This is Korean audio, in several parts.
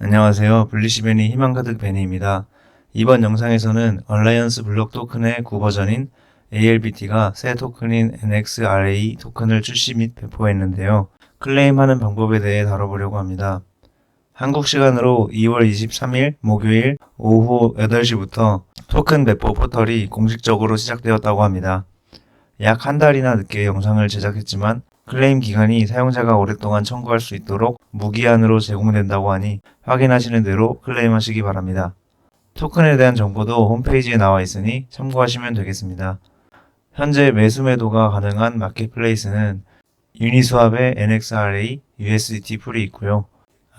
안녕하세요. 블리시벤이 희망 가득 베니입니다. 이번 영상에서는 얼라이언스 블록 토큰의 구버전인 ALBT가 새 토큰인 NXRA 토큰을 출시 및 배포했는데요. 클레임하는 방법에 대해 다뤄보려고 합니다. 한국 시간으로 2월 23일 목요일 오후 8시부터 토큰 배포 포털이 공식적으로 시작되었다고 합니다. 약 한 달이나 늦게 영상을 제작했지만 클레임 기간이 사용자가 오랫동안 청구할 수 있도록 무기한으로 제공된다고 하니 확인하시는 대로 클레임하시기 바랍니다. 토큰에 대한 정보도 홈페이지에 나와 있으니 참고하시면 되겠습니다. 현재 매수 매도가 가능한 마켓플레이스는 유니스왑의 NXRA, USDT 풀이 있고요.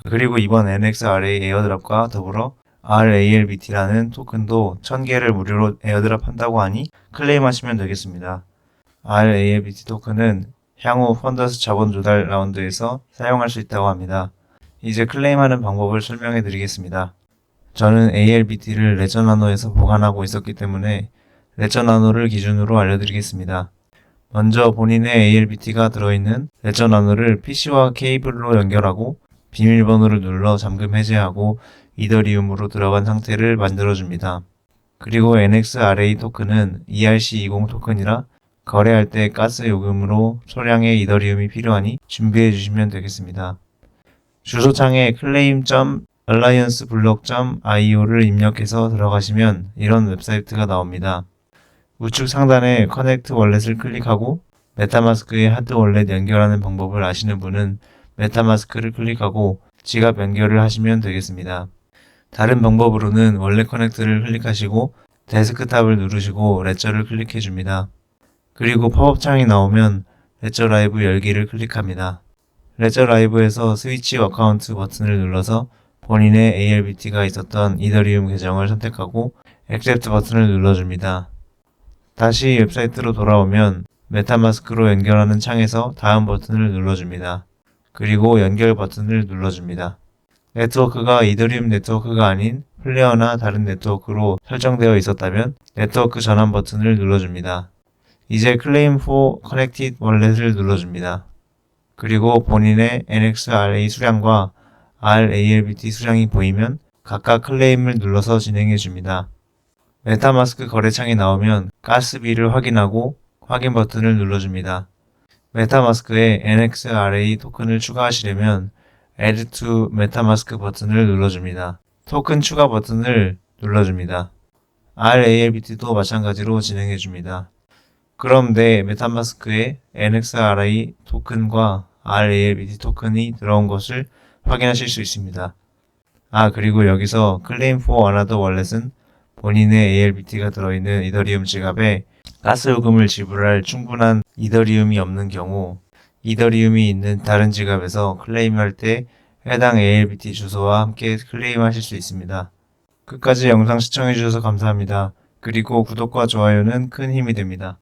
그리고 이번 NXRA 에어드랍과 더불어 RALBT라는 토큰도 1000개를 무료로 에어드랍 한다고 하니 클레임하시면 되겠습니다. RALBT 토큰은 향후 펀더스 자본 조달 라운드에서 사용할 수 있다고 합니다. 이제 클레임하는 방법을 설명해 드리겠습니다. 저는 ALBT를 레저 나노에서 보관하고 있었기 때문에 레저 나노를 기준으로 알려드리겠습니다. 먼저 본인의 ALBT가 들어있는 레저 나노를 PC와 케이블로 연결하고 비밀번호를 눌러 잠금 해제하고 이더리움으로 들어간 상태를 만들어줍니다. 그리고 NXRA 토큰은 ERC20 토큰이라 거래할 때 가스 요금으로 소량의 이더리움이 필요하니 준비해 주시면 되겠습니다. 주소창에 claim.allianceblock.io를 입력해서 들어가시면 이런 웹사이트가 나옵니다. 우측 상단에 커넥트 월렛을 클릭하고 메타마스크에 하드 월렛 연결하는 방법을 아시는 분은 메타마스크를 클릭하고 지갑 연결을 하시면 되겠습니다. 다른 방법으로는 월렛 커넥트를 클릭하시고 데스크탑을 누르시고 레저를 클릭해 줍니다. 그리고 팝업 창이 나오면 레저 라이브 열기를 클릭합니다. 레저 라이브에서 스위치 어카운트 버튼을 눌러서 본인의 ALBT가 있었던 이더리움 계정을 선택하고 액셉트 버튼을 눌러줍니다. 다시 웹사이트로 돌아오면 메타마스크로 연결하는 창에서 다음 버튼을 눌러줍니다. 그리고 연결 버튼을 눌러줍니다. 네트워크가 이더리움 네트워크가 아닌 플레어나 다른 네트워크로 설정되어 있었다면 네트워크 전환 버튼을 눌러줍니다. 이제 Claim for Connected Wallet을 눌러줍니다. 그리고 본인의 NXRA 수량과 RALBT 수량이 보이면 각각 클레임을 눌러서 진행해 줍니다. 메타마스크 거래창이 나오면 가스비를 확인하고 확인 버튼을 눌러줍니다. 메타마스크에 NXRA 토큰을 추가하시려면 Add to MetaMask 버튼을 눌러줍니다. 토큰 추가 버튼을 눌러줍니다. RALBT도 마찬가지로 진행해 줍니다. 내 메타마스크에 NXRA 토큰과 RALBT 토큰이 들어온 것을 확인하실 수 있습니다. 아, 그리고 여기서 Claim for Another Wallet은 본인의 ALBT가 들어있는 이더리움 지갑에 가스 요금을 지불할 충분한 이더리움이 없는 경우 이더리움이 있는 다른 지갑에서 클레임할 때 해당 ALBT 주소와 함께 클레임하실 수 있습니다. 끝까지 영상 시청해주셔서 감사합니다. 그리고 구독과 좋아요는 큰 힘이 됩니다.